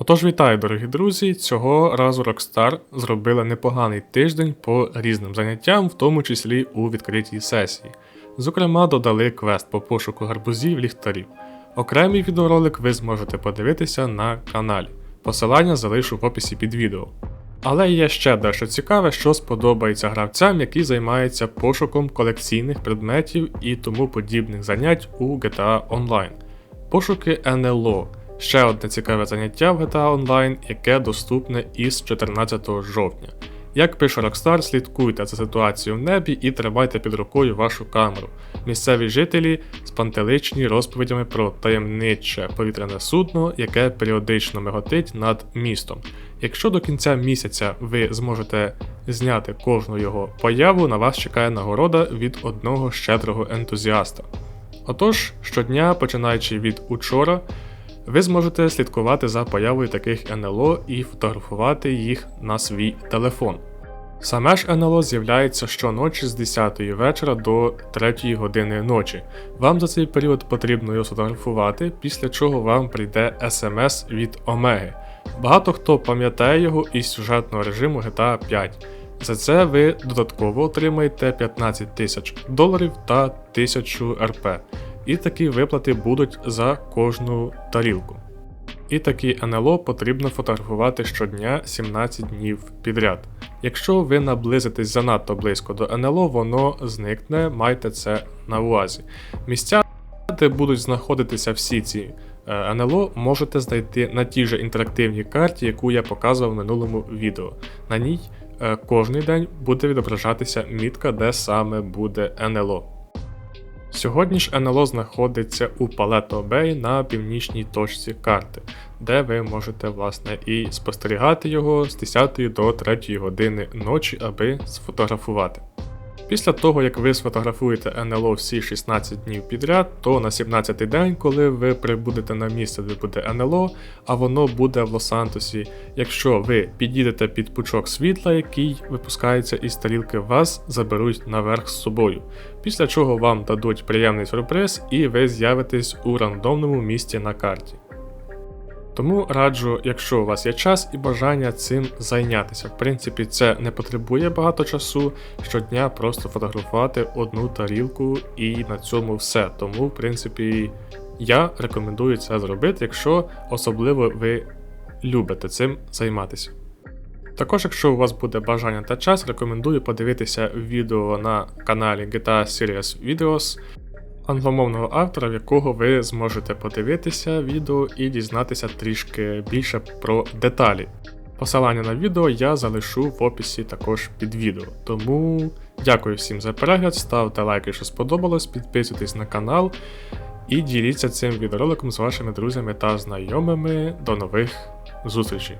Отож, вітаю, дорогі друзі! Цього разу Rockstar зробила непоганий тиждень по різним заняттям, в тому числі у відкритій сесії. Зокрема, додали квест по пошуку гарбузів ліхтарів. Окремий відеоролик ви зможете подивитися на каналі. Посилання залишу в описі під відео. Але є ще дещо цікаве, що сподобається гравцям, які займаються пошуком колекційних предметів і тому подібних занять у GTA Online. Пошуки НЛО ще одне цікаве заняття в GTA Online, яке доступне із 14 жовтня. Як пише Rockstar, слідкуйте за ситуацією в небі і тримайте під рукою вашу камеру. Місцеві жителі спантеличні розповідями про таємниче повітряне судно, яке періодично миготить над містом. Якщо до кінця місяця ви зможете зняти кожну його появу, на вас чекає нагорода від одного щедрого ентузіаста. Отож, щодня, починаючи від учора, ви зможете слідкувати за появою таких НЛО і фотографувати їх на свій телефон. Саме ж НЛО з'являється щоночі з 10 вечора до 3 години ночі. Вам за цей період потрібно його сфотографувати, після чого вам прийде смс від Омеги. Багато хто пам'ятає його із сюжетного режиму GTA 5. За це ви додатково отримаєте 15 тисяч доларів та 1000 РП. І такі виплати будуть за кожну тарілку. І такі НЛО потрібно фотографувати щодня 17 днів підряд. Якщо ви наблизитесь занадто близько до НЛО, воно зникне, майте це на увазі. Місця, де будуть знаходитися всі ці е, НЛО, можете знайти на тій же інтерактивній карті, яку я показував в минулому відео. На ній е, кожний день буде відображатися мітка, де саме буде НЛО. Сьогодні ж НЛО знаходиться у Палето Бей на північній точці карти, де ви можете власне і спостерігати його з 10 до 3 години ночі, аби сфотографувати. Після того, як ви сфотографуєте НЛО всі 16 днів підряд, то на 17-й день, коли ви прибудете на місце, де буде НЛО, а воно буде в Лос-Сантосі, якщо ви підійдете під пучок світла, який випускається із тарілки, вас заберуть наверх з собою. Після чого вам дадуть приємний сюрприз, і ви з'явитесь у рандомному місці на карті. Тому раджу, якщо у вас є час і бажання цим зайнятися. В принципі, це не потребує багато часу щодня просто фотографувати одну тарілку і на цьому все. Тому, в принципі, я рекомендую це зробити, якщо особливо ви любите цим займатися. Також, якщо у вас буде бажання та час, рекомендую подивитися відео на каналі GTA Series Videos англомовного автора, в якого ви зможете подивитися відео і дізнатися трішки більше про деталі. Посилання на відео я залишу в описі також під відео. Тому дякую всім за перегляд, ставте лайки, що сподобалось, підписуйтесь на канал і діліться цим відеороликом з вашими друзями та знайомими. До нових зустрічей!